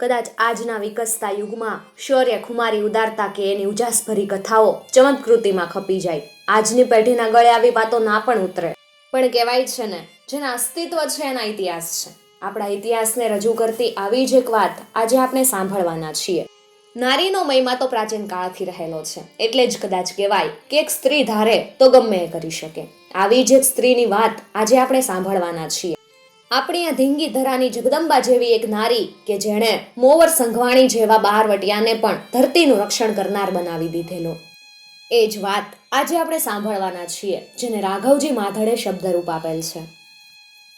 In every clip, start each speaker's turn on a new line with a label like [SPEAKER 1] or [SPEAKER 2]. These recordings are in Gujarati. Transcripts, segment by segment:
[SPEAKER 1] કદાચ આજના વિકસતા યુગમાં શૌર્ય ખુમારી ઉદારતા કે એની ઉજાસભરી કથાઓ ચમત્કૃતિમાં ખપી જાય. આજની પેઢીના ગળે આવી વાતો ના પણ ઉતરે. પણ કહેવાય છે ને, જેના અસ્તિત્વ છે એના ઇતિહાસ છે. આપણા ઇતિહાસને રજૂ કરતી આવી જ એક વાત આજે આપણે સાંભળવાના છીએ. નારીનો મહિમા તો પ્રાચીન કાળથી રહેલો છે. એટલે જ કદાચ કહેવાય કે એક સ્ત્રી ધારે તો ગમે એ કરી શકે. આવી જ એક સ્ત્રીની વાત આજે આપણે સાંભળવાના છીએ. આપણી આ ધીંગી ધરાની જગદંબા જેવી એક નારી કે જેણે મોવર સંઘવાણી જેવા બહારવટિયાને પણ ધરતીનું રક્ષણ કરનાર બનાવી દીધેલો. એ જ વાત આજે આપણે સાંભળવાના છીએ, જેને રાઘવજી માધડે શબ્દરૂપ આપેલ છે.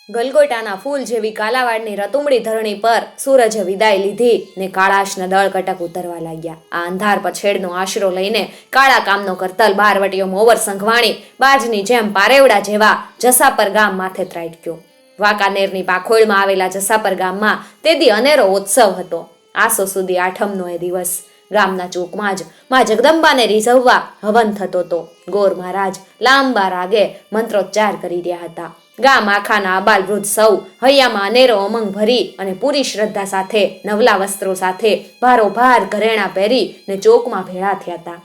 [SPEAKER 1] ગલગોટાના ફૂલ જેવી કાલાવાડની રતુમડી ધરણી પર સૂરજે વિદાય લીધી ને કાળાશના દળ કટક ઉતરવા લાગ્યા. આ અંધાર પછેડનો આશરો લઈને કાળા કામનો કરતલ બારવટીઓ મોવર સંઘવાણી બાજની જેમ પારેવડા જેવા જસાપર ગામ માથે ત્રાટક્યો. વાંકાનેરની પાખોળમાં આવેલા જસાપર ગામમાં તે દી અનેરો ઉત્સવ હતો. આસો સુધી આઠમનો એ દિવસ. ગામના ચોકમાં જ માં જગદંબાને રીઝવવા હવન થતો હતો. ગોર મહારાજ લાંબા રાગે મંત્રોચ્ચાર કરી રહ્યા હતા. ગામ આખાના આબાલ વૃદ્ધ સૌ હૈયામાં અનેરો અમંગ ભરી અને પૂરી શ્રદ્ધા સાથે નવલા વસ્ત્રો સાથે ભારોભાર ઘરેણા પહેરી ને ચોકમાં ભેળા થયા હતા.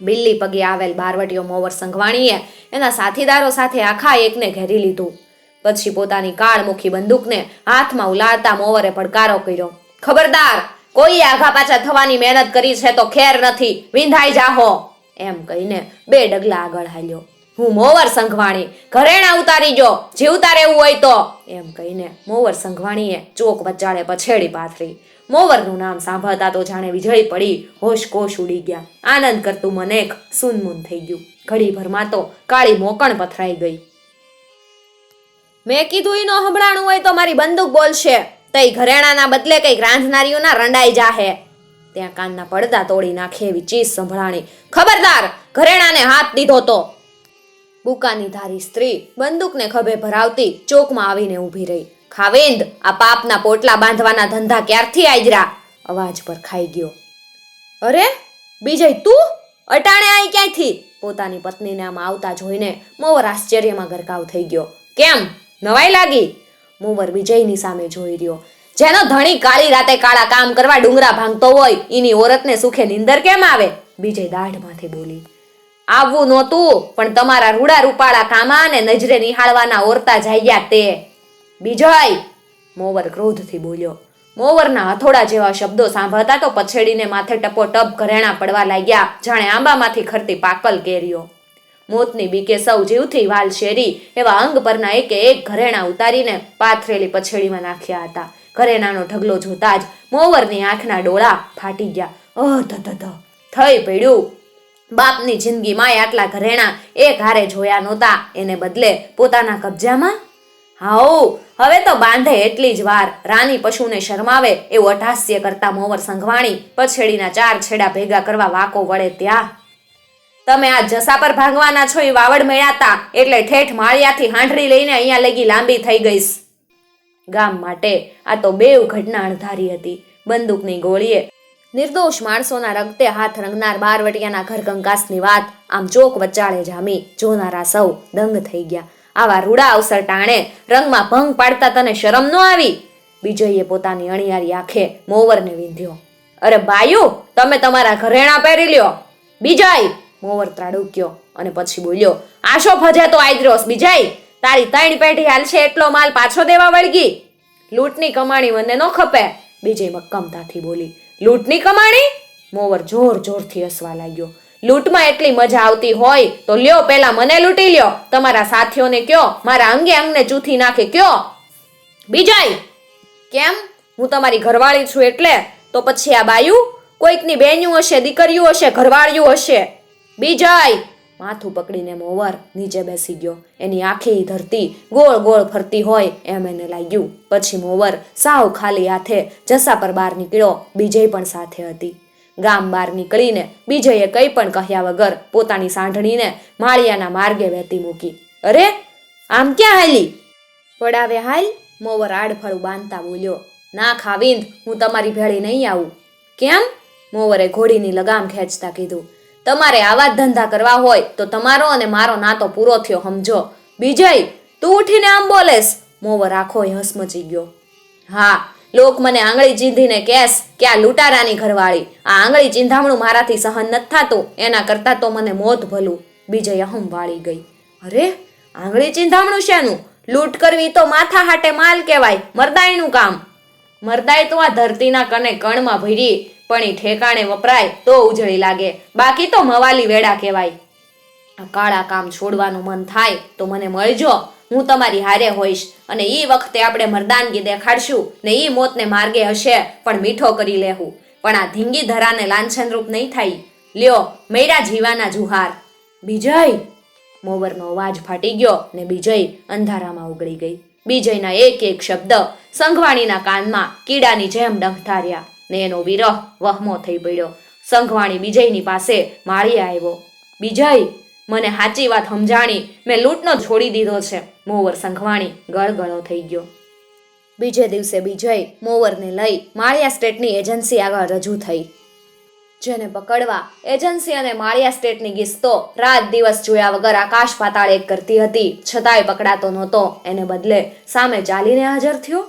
[SPEAKER 1] બિલ્લી પગે આવેલ બારવટીયો મોવર સંઘવાણીએ એના સાથીદારો સાથે આખા એકને ઘેરી લીધું. પછી પોતાની કાળમુખી બંદૂકને હાથમાં ઉલાળતા મોવરે પડકારો કર્યો. ખબરદાર, કોઈ આઘા પાછા થવાની મહેનત કરી છે તો ખેર નથી, વિંધાઈ જાહો. એમ કહીને બે ડગલા આગળ હાલ્યો. હું મોવર સંઘવાણી, ઘરેણા ઉતારી જો, જીવતા રહેવું હોય તો. એમ કહીને મોવર સંઘવાણીએ ચોક વચ્ચાળે પછેડી પાથરી. મોવરનું નામ સાંભળતા તો જાણે વીજળી પડી હોશ કોશ ઉડી ગયા. આનંદ કરતું મનેક સુનમુન થઈ ગયું. ઘડીભરમાં તો કાળી મોકણ પથરાઈ ગઈ. મેં કીધું એ નો સંભળાણું હોય તો મારી બંદૂક બોલશે. તઈ ઘરેણાના બદલે કંઈક રાંધનારીઓના રંડાઈ જાહે. ત્યાં કાનના પડદા તોડી નાખે એવી ચીજ સંભળાણી. ખબરદાર, ઘરેણાને હાથ દીધો તો. બુકાની ધારી સ્ત્રી બંદૂકને ખભે ભરાવતી ચોકમાં આવીને ઊભી રહી. ખાવેંદ આ પાપના પોટલા બાંધવાના ધંધા ક્યારથી આજરા અવાજ પર ખાઈ ગયો. અરે, બીજય તું? અટાણે આઈ ક્યાંયથી? પોતાની પત્નીને આમ આવતા જોઈને મોવર આશ્ચર્યમાં ગરકાવ થઈ ગયો. કેમ? નવાઈ લાગી. મોવર વિજયની સામે જોઈ રહ્યો. જેનો ધણી કાળી રાતે કાળા કામ કરવા ડુંગરા ભાંગતો હોય એની ઓરતને સુખે નિંદર કેમ આવે? વિજય દાઢમાંથી બોલી, આવવું નહોતું, પણ તમારા રૂડા રૂપાળા કામા અને નજરે નિહાળવાના ઓરતા જાગ્યા તે. બીજય, મોવર ક્રોધથી બોલ્યો. મોવરના હથોડા જેવા શબ્દો સાંભળતા તો પછેડીને માથે ટપોટપ ઘરેણા પડવા લાગ્યા. જાણે આંબામાંથી ખરતી પાકલ કેરીઓ. મોતની બીકે સૌ જીવથી વાલ શેરી એવા અંગ પરના એકે એક ઘરેણા ઉતારીને પાથરેલી પછેડીમાં નાખ્યા હતા. ઘરેણાનો ઢગલો જોતા જ મોવરની આંખના ડોળા ફાટી ગયા. અહ, ધ થઈ પડ્યું. બાપની જિંદગીમાં આટલા ઘરેણા એ ઘારે જોયા નહોતા. એને બદલે પોતાના કબજામાં? હાઉ, હવે તો બાંધે એટલી જ વાર. રાની પશુને શરમાવે એવું અઢાસ્ય કરતા મોવર સંઘવાણી પછેડીના ચાર છેડા ભેગા કરવા વાકો વળે ત્યાં. તમે આ જસા પર ભાંગવાના છો એ વાવડ મેળાતા એટલે ઠેઠ માળિયાથી હાંડરી લઈને અહીંયા લગી લાંબી થઈ ગઈશ. ગામ માટે આ તો બેવ ઘટના અણધારી હતી. બંદૂકની ગોળીએ નિર્દોષ માણસોના રક્તે હાથ રંગનાર બારવટિયાના ઘર કંકાસની વાત આમ ચોક વચ્ચાળે જામી જોનારા સૌ દંગ થઈ ગયા. આવા રૂડા અવસર ટાણે રંગમાં ભંગ પાડતા તને શરમ ન આવી? વિજયે પોતાની અણિયારી આંખે મોવરને વિંધ્યો. અરે બાયુ, તમે તમારા ઘરેણા પહેરી લ્યો. બીજય મોવર ત્રાડુક્યો અને પછી બોલ્યો આશો ફજે તો આઈદ્રોસ, બીજાઈ, તારી ત્રણ પેઢી હાલશે એટલો માલ પાછો દેવા વળગી. લૂંટની કમાણી મને ન ખપે, બીજે મક્કમતાથી બોલી, લૂંટની કમાણી? મોવર જોર જોરથી હસવા લાગ્યો, લૂંટમાં એટલી મજા આવતી હોય તો લ્યો પેલા મને લૂંટી લ્યો, તમારા સાથીઓને કયો, મારા અંગે અંગને ચૂથી નાખે કયો. બીજાય કેમ? હું તમારી ઘરવાળી છું એટલે? તો પછી આ બાયું? કોઈકની બેન્યું હશે, દીકરીઓ હશે ઘરવાળીયું હશે. બીજય. માથું પકડીને મોવર નીચે બેસી ગયો. એની આખી ધરતી ગોળ ગોળ ફરતી હોય એમ એને લાગ્યું. પછી મોવર સાવ ખાલી હાથે જસા પર બહાર નીકળ્યો. બીજય પણ સાથે હતી. ગામ બહાર નીકળીને બીજયે કંઈ પણ કહ્યા વગર પોતાની સાંઢણીને માળિયાના માર્ગે વહેતી મૂકી. અરે, આમ ક્યાં હાલી? પડાવે હાલ? મોવર આડફળું બાંધતા બોલ્યો. ના ખાવિંદ, હું તમારી ભેળી નહીં આવું. કેમ? મોવરે ઘોડીની લગામ ખેંચતા કીધું. તમારે આવા ધંધા કરવા હોય તો તમારો અને મારો નાતો પૂરો થયો, સમજો. બીજય, તું ઉઠીને આમ બોલેસ મોવર આખો હસમચી ગયો. હા, લોક મને આંગળી ચીંધીને કેસ કે આ લૂંટારાની ઘરવાળી, આ આંગળી ચીંધામણું મારાથી સહન નથી થતું, એના કરતાં તો મને મોત ભલું. બીજે અહમ વાળી ગઈ. અરે, આંગળી ચીંધામણું શેનું? લૂંટ કરવી તો માથા હાટે માલ કહેવાય, મરદાઈનું કામ. મરદાઈ તો આ ધરતીના કને કણમાં ભરી પણ એ ઠેકાણે વપરાય તો ઉજળી લાગે. બાકી તો મવાલી વેડા કહેવાય. કાળા કામ છોડવાનું મન થાય તો મને મળજો. હું તમારી હારે હોઈશ અને એ વખતે આપણે મરદાનગી દેખાડશું ને એ મોતને માર્ગે હશે પણ મીઠો કરી લેવું પણ આ ધીંગી ધરાને લાંછનરૂપ નહીં થાય. લ્યો, મેરા જીવાના જુહાર. બીજય? મોવરનો અવાજ ફાટી ગયો ને બીજય અંધારામાં ઉગડી ગઈ. બીજયના એક એક શબ્દ સંઘવાણીના કાનમાં કીડાની જેમ ડંખધાર્યા ને એનો વિરહ વહમો થઈ પડ્યો. સંઘવાણી બીજયની પાસે માળી આવ્યો. બીજય મને સાચી વાત સમજાણી, મેં લૂંટનો છોડી દીધો છે. મોવર સંઘવાણી ગળગળો થઈ ગયો. બીજે દિવસે બીજય મોવરને લઈ માળિયા સ્ટેટની એજન્સી આગળ રજૂ થઈ. જેને પકડવા એજન્સી અને માળિયા સ્ટેટની ગિસ્તો રાત દિવસ જોયા વગર આકાશ પાતાળ એક કરતી હતી. છતાંય પકડાતો નહોતો. એને બદલે સામે ચાલીને હાજર થયો.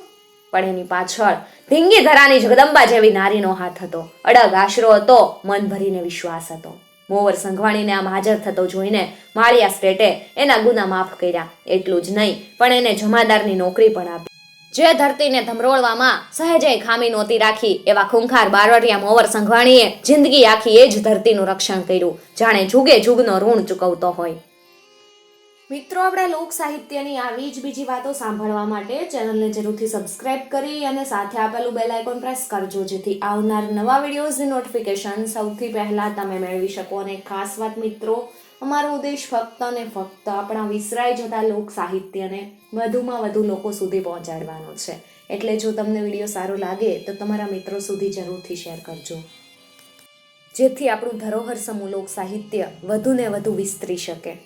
[SPEAKER 1] પણ એની પાછળ. ધીંગી ધરાની જગદંબા જેવી નારીનો હાથ હતો. અડગ આશરો હતો, મન ભરીને વિશ્વાસ હતો. મોવર સંઘવાણીને આમ હાજર થતો જોઈને માળિયા સ્ટેટે એના ગુના માફ કર્યા. એટલું જ નહીં, પણ એને જમાદારની નોકરી પણ આપી. જે ધરતીને ધમરોળવામાં સહેજે ખામી નહોતી રાખી, એવા ખૂંખાર બારવટિયા મોવર સંઘવાણીએ જિંદગી આખી એ જ ધરતીનું રક્ષણ કર્યું. જાણે જુગે જુગનો ઋણ ચૂકવતો હોય. મિત્રો, આપણા લોક સાહિત્યની આવી જ બીજી વાતો સાંભળવા માટે ચેનલને જરૂરથી સબસ્ક્રાઇબ કરી અને સાથે આપેલું બેલ આઇકોન પ્રેસ કરજો, જેથી આવનાર નવા વિડીયોઝની નોટિફિકેશન સૌથી પહેલાં તમે મેળવી શકો. અને ખાસ વાત મિત્રો, અમારો ઉદ્દેશ ફક્ત અને ફક્ત આપણા વિસરાઈ જતા લોક સાહિત્યને વધુમાં વધુ લોકો સુધી પહોંચાડવાનો છે. એટલે જો તમને વીડિયો સારો લાગે, તો તમારા મિત્રો સુધી જરૂરથી શેર કરજો. જેથી આપણું ધરોહર સમૂહ લોક સાહિત્ય વધુને વધુ વિસ્તરી શકે.